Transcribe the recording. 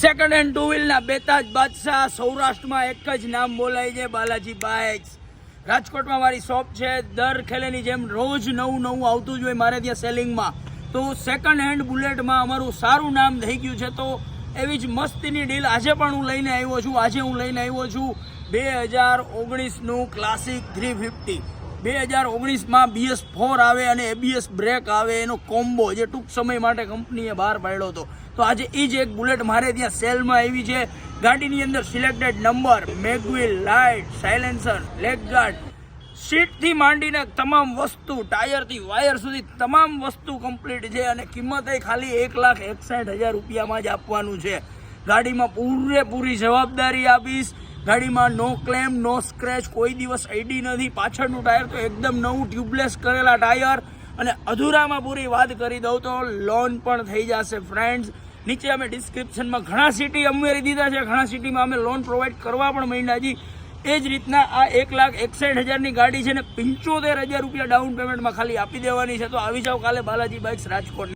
Second hand two વ્હીલના બેતાજ બાદશાહ સૌરાષ્ટ્રમાં એક જ નામ બોલાય છે, બાલાજી બાઇક્સ રાજકોટમાં મારી શોપ છે, દર ખેલેની જેમ રોજ નવું નવું આવતું જ હોય મારે ત્યાં સેલિંગમાં. તો સેકન્ડ હેન્ડ બુલેટમાં અમારું સારું નામ થઈ ગયું છે, તો એવી જ મસ્તીની ડીલ આજે પણ હું લઈને આવ્યો છું, આજે હું લઈને આવ્યો છું. બે હજાર ઓગણીસનું ક્લાસિક થ્રી ફિફ્ટી બે હજાર ઓગણીસમાં બીએસ ફોર આવે અને એબીએસ બ્રેક આવે, એનો કોમ્બો જે ટૂંક સમય માટે કંપનીએ બહાર પાડ્યો હતો. તો આજે એ જ એક બુલેટ મારે ત્યાં સેલમાં આવી છે. ગાડીની અંદર selected number mag wheel light silencer leg guard સીટથી માંડીને તમામ વસ્તુ, ટાયરથી વાયર સુધી તમામ વસ્તુ કમ્પ્લીટ છે અને કિંમત એ ખાલી એક લાખ એકસઠ હજાર રૂપિયામાં જ આપવાનું છે. ગાડીમાં પૂરેપૂરી જવાબદારી આપીશ. ગાડીમાં નો ક્લેમ નો સ્ક્રેચ કોઈ દિવસ આઈડી નથી. પાછળનું ટાયર તો એકદમ નવું ટ્યુબલેસ કરેલા ટાયર. અને અધૂરામાં પૂરી વાત કરી દઉં તો લોન પણ થઈ જશે ફ્રેન્ડ્સ નીચે અમે ડિસ્ક્રિપ્શનમાં ઘણા સિટી ઉમેરી દીધા છે. ઘણા સિટીમાં અમે લોન પ્રોવાઈડ કરવા પણ માંડ્યા છીએ. એ જ રીતના આ એક લાખ એકસઠ હજારની ગાડી છે ને પંચોતેર હજાર રૂપિયા ડાઉન પેમેન્ટમાં ખાલી આપી દેવાની છે. તો આવી જાઓ કાલે બાલાજી બાઇક્સ રાજકોટ